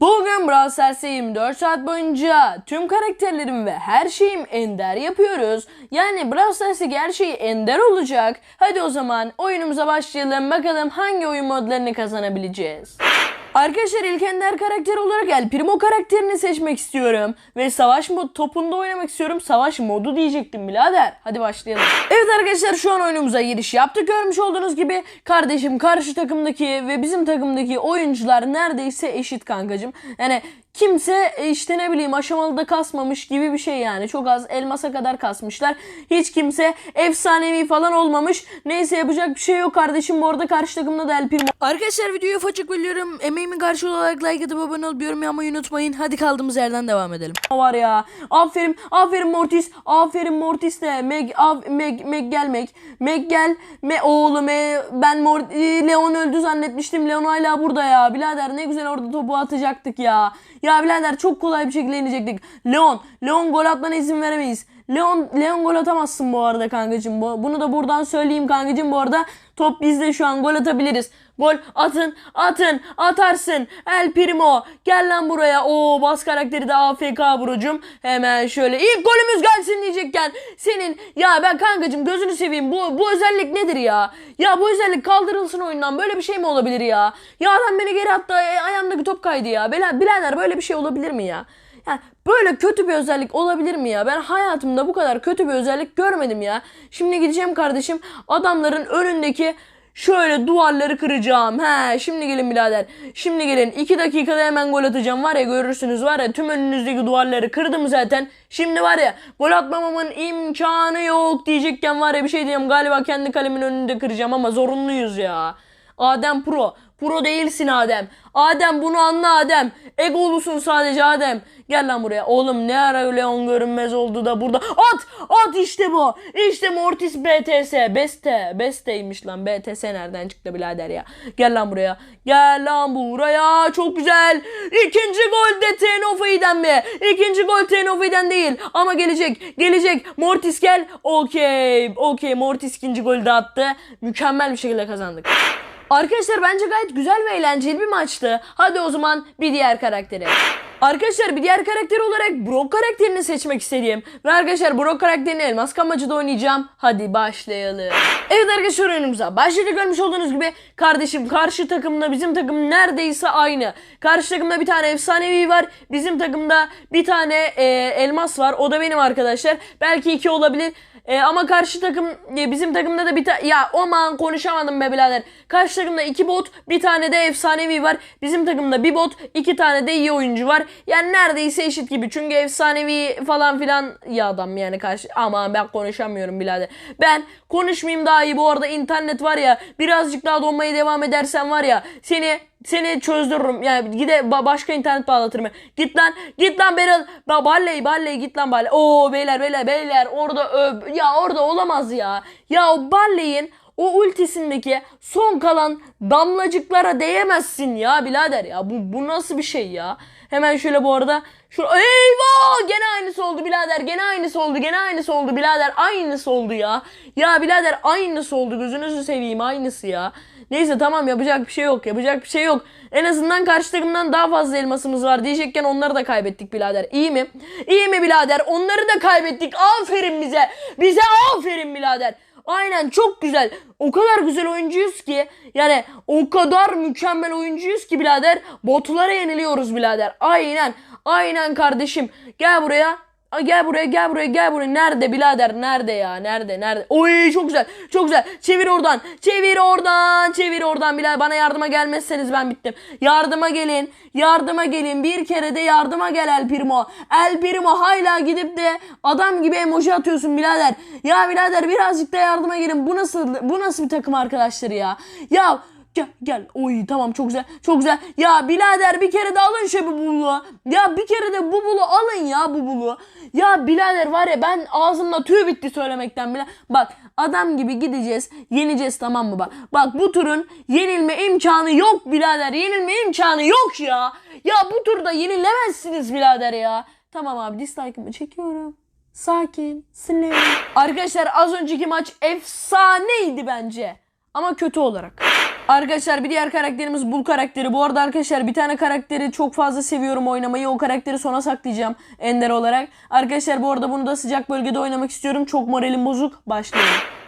Bugün Brawl Stars'ta 24 saat boyunca tüm karakterlerim ve her şeyim ender yapıyoruz. Yani Brawl Stars'taki her şey ender olacak. Hadi o zaman oyunumuza başlayalım. Bakalım hangi oyun modlarını kazanabileceğiz. Arkadaşlar ilk ender karakter olarak El Primo karakterini seçmek istiyorum. Ve savaş mod topunda oynamak istiyorum. Savaş modu diyecektim birader. Hadi başlayalım. Evet arkadaşlar şu an oyunumuza giriş yaptık. Görmüş olduğunuz gibi kardeşim karşı takımdaki ve bizim takımdaki oyuncular neredeyse eşit kankacım. Yani kimse e, işte ne bileyim aşamalıda kasmamış gibi bir şey yani. Çok az elmasa kadar kasmışlar. Hiç kimse efsanevi falan olmamış. Neyse yapacak bir şey yok kardeşim. Bu arada karşı takımda da El Primo. Arkadaşlar videoyu ufacık bölüyorum. Emeğimin karşılığı olarak like atıp abone olup yorum yapmayı unutmayın. Hadi kaldığımız yerden devam edelim. Var ya. Aferin. Aferin Mortis. Aferin Mortis de. Meg, af, Meg, Meg gel Meg. Meg gel. Me, oğlum e, ben Mor e, Leon öldü zannetmiştim. Leon hala burada ya. Birader ne güzel orada topu atacaktık ya. Ya birader çok kolay bir şekilde inecektik. Leon. Leon gol atmana izin veremeyiz. Leon Leon gol atamazsın bu arada kankacığım. Bu, bunu da buradan söyleyeyim kankacığım. Bu arada top bizde şu an gol atabiliriz. Gol atın atın atarsın. El Primo gel lan buraya. Oo bas karakteri de AFK burucum. Hemen şöyle ilk golümüz gelsin diyecekken senin ya ben kankacığım gözünü seveyim bu bu özellik nedir ya? Ya bu özellik kaldırılsın oyundan böyle bir şey mi olabilir ya? Ya adam beni geri attı ayağımdaki top kaydı ya. Birader böyle bir şey olabilir mi ya? Ya böyle kötü bir özellik olabilir mi ya? Ben hayatımda bu kadar kötü bir özellik görmedim ya. Şimdi gideceğim kardeşim adamların önündeki şöyle duvarları kıracağım. He şimdi gelin birader. Şimdi gelin. 2 dakikada hemen gol atacağım. Var ya görürsünüz var ya tüm önünüzdeki duvarları kırdım zaten. Şimdi var ya gol atmamamın imkanı yok diyecekken var ya bir şey diyeyim. Galiba kendi kalemin önünde kıracağım ama zorunluyuz ya. Adem Pro. Pro değilsin Adem. Adem bunu anla Adem. Egolusun sadece Adem. Gel lan buraya. Oğlum ne ara Leon görünmez oldu da burada. At! At işte bu. İşte Mortis BTS. Beste. Beste'ymiş lan. BTS nereden çıktı birader ya. Gel lan buraya. Gel lan buraya. Çok güzel. İkinci gol de Tenofei'den mi? İkinci gol Tenofei'den değil. Ama gelecek. Gelecek. Mortis gel. Okey. Okey. Mortis ikinci golü de attı. Mükemmel bir şekilde kazandık. Arkadaşlar bence gayet güzel ve eğlenceli bir maçtı. Hadi o zaman bir diğer karaktere. Arkadaşlar bir diğer karakter olarak Brock karakterini seçmek istediğim ve arkadaşlar Brock karakterini elmas kamacıda oynayacağım. Hadi başlayalım. Evet arkadaşlar oyunumuza başladık görmüş olduğunuz gibi kardeşim karşı takımla bizim takım neredeyse aynı. Karşı takımda bir tane efsanevi var. Bizim takımda bir tane e, elmas var. O da benim arkadaşlar. Belki iki olabilir. E, ama karşı takım e, bizim takımda da bir tane ya aman konuşamadım be birader. Karşı takımda iki bot bir tane de efsanevi var. Bizim takımda bir bot iki tane de iyi oyuncu var. Yani neredeyse eşit gibi. Çünkü efsanevi falan filan ya adam yani karşı. Aman ben konuşamıyorum birader. Ben konuşmayayım daha iyi. Bu arada internet var ya birazcık daha donmaya devam edersen var ya seni seni çözdürürüm. Yani gide ba- başka internet bağlatırım. Git lan. Git lan Beryl. Ba Balley Balley git lan Balley. Oo beyler beyler beyler orada öp. Ya orada olamaz ya. Ya o Balley'in o ultisindeki son kalan damlacıklara değemezsin ya birader ya. Bu, bu nasıl bir şey ya? Hemen şöyle bu arada şu eyvah gene aynısı oldu birader gene aynısı oldu gene aynısı oldu birader aynısı oldu ya. Ya birader aynısı oldu gözünüzü seveyim aynısı ya. Neyse tamam yapacak bir şey yok yapacak bir şey yok. En azından karşı takımdan daha fazla elmasımız var diyecekken onları da kaybettik birader. İyi mi? İyi mi birader? Onları da kaybettik. Aferin bize. Bize aferin birader. Aynen çok güzel. O kadar güzel oyuncuyuz ki yani o kadar mükemmel oyuncuyuz ki birader botlara yeniliyoruz birader. Aynen. Aynen kardeşim. Gel buraya. Ay gel buraya gel buraya gel buraya. Nerede birader? Nerede ya? Nerede? Nerede? Oy çok güzel. Çok güzel. Çevir oradan. Çevir oradan. Çevir oradan birader. Bana yardıma gelmezseniz ben bittim. Yardıma gelin. Yardıma gelin. Bir kere de yardıma gel El Primo. El Primo hala gidip de adam gibi emoji atıyorsun birader. Ya birader birazcık da yardıma gelin. Bu nasıl bu nasıl bir takım arkadaşları ya? Ya Gel gel. Oy tamam çok güzel. Çok güzel. Ya birader bir kere de alın şu bu bulu. Ya bir kere de bu bulu alın ya bu bulu. Ya birader var ya ben ağzımda tüy bitti söylemekten bile. Bak adam gibi gideceğiz. Yeneceğiz tamam mı bak. Bak bu turun yenilme imkanı yok birader. Yenilme imkanı yok ya. Ya bu turda yenilemezsiniz birader ya. Tamam abi dislike'ımı çekiyorum. Sakin, slow. Arkadaşlar az önceki maç efsaneydi bence. Ama kötü olarak. Arkadaşlar bir diğer karakterimiz Bul karakteri. Bu arada arkadaşlar bir tane karakteri çok fazla seviyorum oynamayı. O karakteri sona saklayacağım Ender olarak. Arkadaşlar bu arada bunu da sıcak bölgede oynamak istiyorum. Çok moralim bozuk. Başlayalım.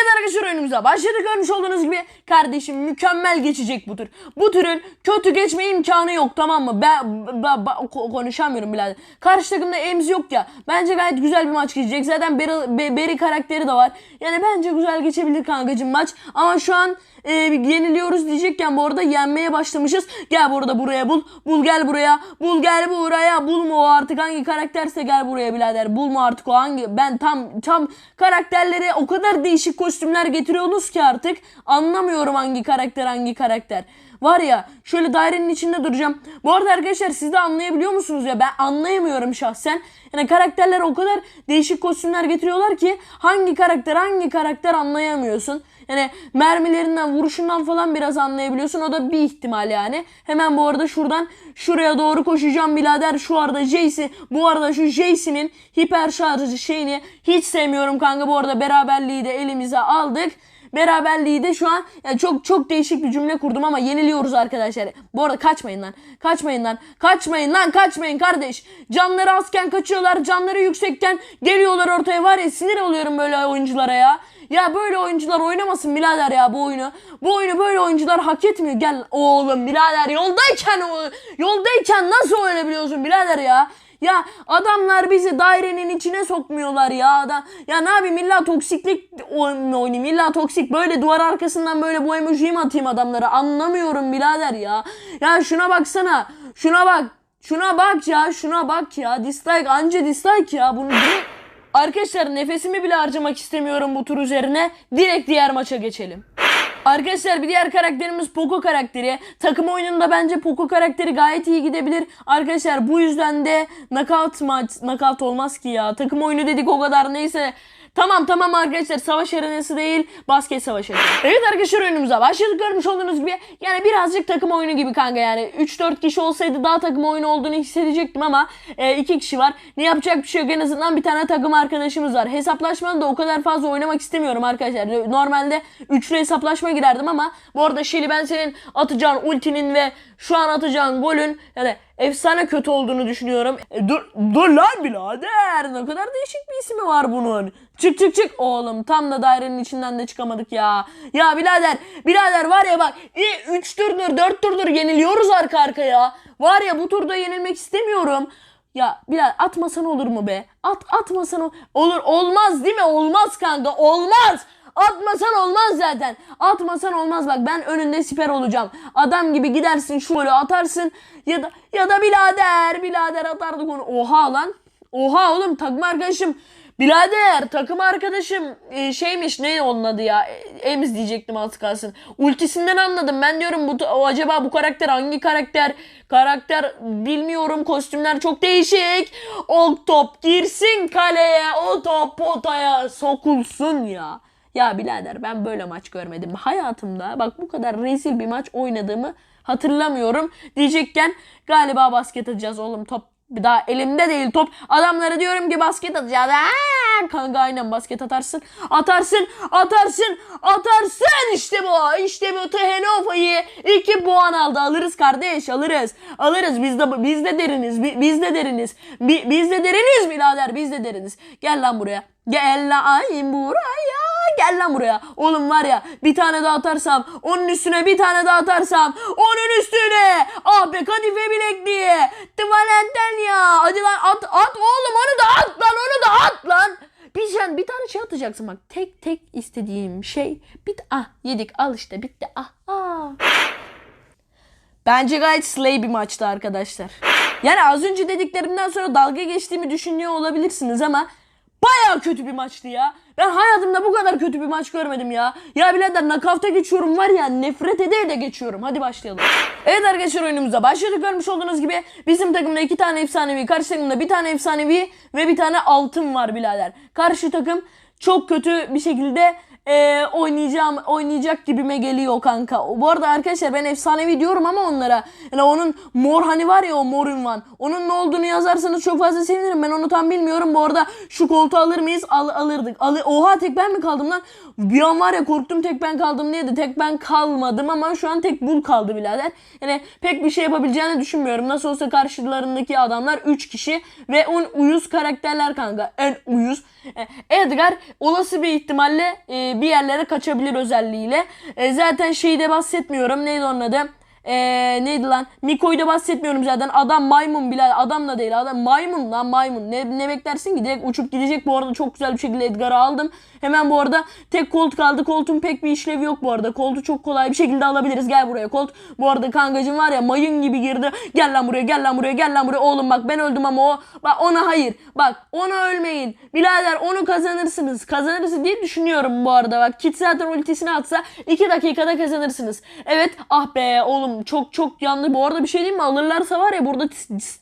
Evet arkadaşlar oyunumuza başladık görmüş olduğunuz gibi kardeşim mükemmel geçecek bu tür. Bu türün kötü geçme imkanı yok tamam mı? Ben, ben- ben- ko- konuşamıyorum birader. Karşı takımda Ems yok ya. Bence gayet güzel bir maç geçecek. Zaten Beri, Be- Beri karakteri de var. Yani bence güzel geçebilir kankacım maç. Ama şu an e, yeniliyoruz diyecekken bu arada yenmeye başlamışız. Gel bu arada buraya bul. Bul gel buraya. Bul gel buraya. Bulma o artık hangi karakterse gel buraya birader. Bulma artık o hangi. Ben tam tam karakterlere o kadar değişik kostümler getiriyorsunuz ki artık. Anlamıyorum hangi karakter hangi karakter. Var ya şöyle dairenin içinde duracağım. Bu arada arkadaşlar siz de anlayabiliyor musunuz ya? Ben anlayamıyorum şahsen. Yani karakterler o kadar değişik kostümler getiriyorlar ki hangi karakter hangi karakter anlayamıyorsun. Yani mermilerinden vuruşundan falan biraz anlayabiliyorsun. O da bir ihtimal yani. Hemen bu arada şuradan şuraya doğru koşacağım birader. Şu arada Jace'i bu arada şu Jace'inin hiper şarjı şeyini hiç sevmiyorum kanka. Bu arada beraberliği de elimize aldık. Beraberliği de şu an yani çok çok değişik bir cümle kurdum ama yeniliyoruz arkadaşlar. Bu arada kaçmayın lan. Kaçmayın lan. Kaçmayın lan. Kaçmayın kardeş. Canları azken kaçıyorlar. Canları yüksekken geliyorlar ortaya. Var ya sinir oluyorum böyle oyunculara ya. Ya böyle oyuncular oynamasın birader ya bu oyunu. Bu oyunu böyle oyuncular hak etmiyor. Gel oğlum birader yoldayken yoldayken nasıl oynayabiliyorsun birader ya? Ya adamlar bizi dairenin içine sokmuyorlar ya. Da, ya ne yapayım illa toksiklik oynayayım. illa toksik böyle duvar arkasından böyle bu emojiyi atayım adamlara? Anlamıyorum birader ya. Ya şuna baksana. Şuna bak. Şuna bak ya. Şuna bak ya. Dislike anca dislike ya. Bunu direkt... Arkadaşlar nefesimi bile harcamak istemiyorum bu tur üzerine. Direkt diğer maça geçelim. Arkadaşlar bir diğer karakterimiz Poco karakteri. Takım oyununda bence Poco karakteri gayet iyi gidebilir. Arkadaşlar bu yüzden de knockout maç knockout olmaz ki ya. Takım oyunu dedik o kadar neyse. Tamam tamam arkadaşlar savaş arenası değil basket savaşı. Evet arkadaşlar oyunumuza başladık görmüş olduğunuz gibi. Yani birazcık takım oyunu gibi kanka yani. 3-4 kişi olsaydı daha takım oyunu olduğunu hissedecektim ama 2 kişi var. Ne yapacak bir şey yok en azından bir tane takım arkadaşımız var. Hesaplaşmanı da o kadar fazla oynamak istemiyorum arkadaşlar. Normalde üçlü hesaplaşma girerdim ama bu arada Shelly ben senin atacağın ultinin ve şu an atacağın golün yani efsane kötü olduğunu düşünüyorum. E, dur, dur lan birader. Ne kadar değişik bir ismi var bunun. Çık çık çık. Oğlum tam da dairenin içinden de çıkamadık ya. Ya birader. Birader var ya bak. 3 turdur 4 turdur yeniliyoruz arka arkaya. Var ya bu turda yenilmek istemiyorum. Ya Bilal atmasan olur mu be? At atmasan olur. Olmaz değil mi? Olmaz kanka. Olmaz. Atmasan olmaz zaten. Atmasan olmaz bak ben önünde siper olacağım. Adam gibi gidersin şu golü atarsın ya da ya da birader birader atardık onu. Oha lan. Oha oğlum takım arkadaşım. Birader takım arkadaşım e, şeymiş ne onun adı ya E, Ems diyecektim az kalsın. Ultisinden anladım ben diyorum bu o acaba bu karakter hangi karakter karakter bilmiyorum kostümler çok değişik. O top girsin kaleye o top potaya sokulsun ya. Ya birader ben böyle maç görmedim. Hayatımda bak bu kadar rezil bir maç oynadığımı hatırlamıyorum. Diyecekken galiba basket atacağız oğlum top bir daha elimde değil top. Adamlara diyorum ki basket atacağız. Aa, kanka aynen basket atarsın. Atarsın, atarsın, atarsın. İşte bu. İşte bu Tehenofa'yı 2 puan aldı. Alırız kardeş, alırız. Alırız. Biz de biz de deriniz. bi- Biz de deriniz. Bi- Biz de deriniz birader. Biz de deriniz. Gel lan buraya. Gel lan buraya. Gel lan buraya. Oğlum var ya bir tane daha atarsam onun üstüne bir tane daha atarsam onun üstüne ah be kadife bilekliği tuvalenten ya hadi lan at at oğlum onu da at lan onu da at lan bir sen bir tane şey atacaksın bak tek tek istediğim şey bit ah yedik al işte bitti ah ah Bence gayet slay bir maçtı arkadaşlar. Yani az önce dediklerimden sonra dalga geçtiğimi düşünüyor olabilirsiniz ama baya kötü bir maçtı ya. Ben hayatımda bu kadar kötü bir maç görmedim ya. Ya birader nakavta geçiyorum var ya nefret ede de geçiyorum. Hadi başlayalım. Evet arkadaşlar oyunumuza başladık. Görmüş olduğunuz gibi bizim takımda iki tane efsanevi, karşı takımda bir tane efsanevi ve bir tane altın var birader. Karşı takım çok kötü bir şekilde e, oynayacağım oynayacak gibime geliyor kanka. Bu arada arkadaşlar ben efsanevi diyorum ama onlara yani onun mor hani var ya o mor ünvan. Onun ne olduğunu yazarsanız çok fazla sevinirim. Ben onu tam bilmiyorum. Bu arada şu koltuğu alır mıyız? Al, alırdık. Alı- Oha tek ben mi kaldım lan? Bir an var ya korktum tek ben kaldım diye de tek ben kalmadım ama şu an tek bul kaldı birader. Yani pek bir şey yapabileceğini düşünmüyorum. Nasıl olsa karşılarındaki adamlar 3 kişi ve on uyuz karakterler kanka. En uyuz. E, Edgar olası bir ihtimalle e, bir yerlere kaçabilir özelliğiyle. E, zaten şeyi de bahsetmiyorum. Neydi onun adı? Ee, neydi lan? Miko'yu da bahsetmiyorum zaten. Adam maymun bile. Adam da değil. Adam maymun lan maymun. Ne, ne beklersin ki? Direkt uçup gidecek. Bu arada çok güzel bir şekilde Edgar'ı aldım. Hemen bu arada tek kolt kaldı. Koltuğun pek bir işlevi yok bu arada. Koltuğu çok kolay bir şekilde alabiliriz. Gel buraya kolt. Bu arada kankacım var ya mayın gibi girdi. Gel lan buraya gel lan buraya gel lan buraya. Oğlum bak ben öldüm ama o. Bak ona hayır. Bak ona ölmeyin. Birader onu kazanırsınız. Kazanırız diye düşünüyorum bu arada. Bak Kit zaten ultisini atsa 2 dakikada kazanırsınız. Evet ah be oğlum çok çok yandı. Bu arada bir şey diyeyim mi? Alırlarsa var ya burada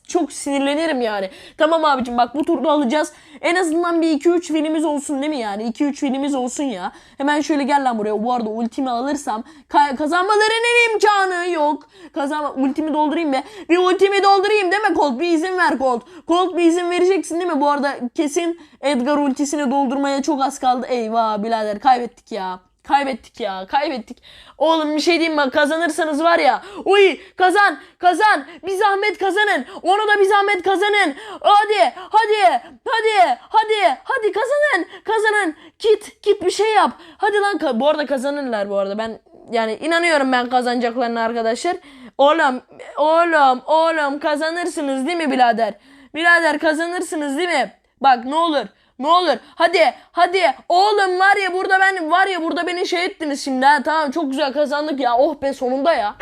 çok sinirlenirim yani. Tamam abicim bak bu turda alacağız. En azından bir 2-3 filmimiz olsun değil mi yani? 2-3 filmimiz olsun ya. Hemen şöyle gel lan buraya. Bu arada ultimi alırsam ka- kazanmalarının imkanı yok. Kazanma ultimi doldurayım be. Bir ultimi doldurayım değil mi Colt? Bir izin ver Colt. Colt bir izin vereceksin değil mi? Bu arada kesin Edgar ultisini doldurmaya çok az kaldı. Eyvah birader kaybettik ya. Kaybettik ya kaybettik. Oğlum bir şey diyeyim mi kazanırsanız var ya. Uy kazan kazan bir zahmet kazanın. Onu da bir zahmet kazanın. Hadi hadi hadi hadi hadi kazanın kazanın. Git git bir şey yap. Hadi lan bu arada kazanırlar bu arada ben yani inanıyorum ben kazanacaklarına arkadaşlar. Oğlum oğlum oğlum kazanırsınız değil mi birader? Birader kazanırsınız değil mi? Bak ne olur ne olur hadi hadi oğlum var ya burada ben var ya burada beni şey ettiniz şimdi ha tamam çok güzel kazandık ya oh be sonunda ya.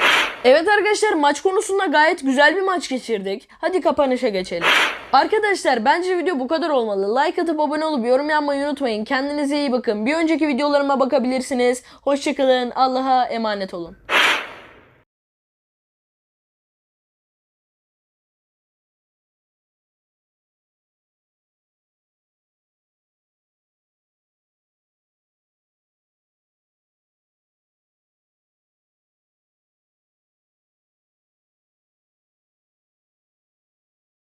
Evet arkadaşlar maç konusunda gayet güzel bir maç geçirdik. Hadi kapanışa geçelim. Arkadaşlar bence video bu kadar olmalı. Like atıp abone olup yorum yapmayı unutmayın. Kendinize iyi bakın. Bir önceki videolarıma bakabilirsiniz. Hoşçakalın. Allah'a emanet olun.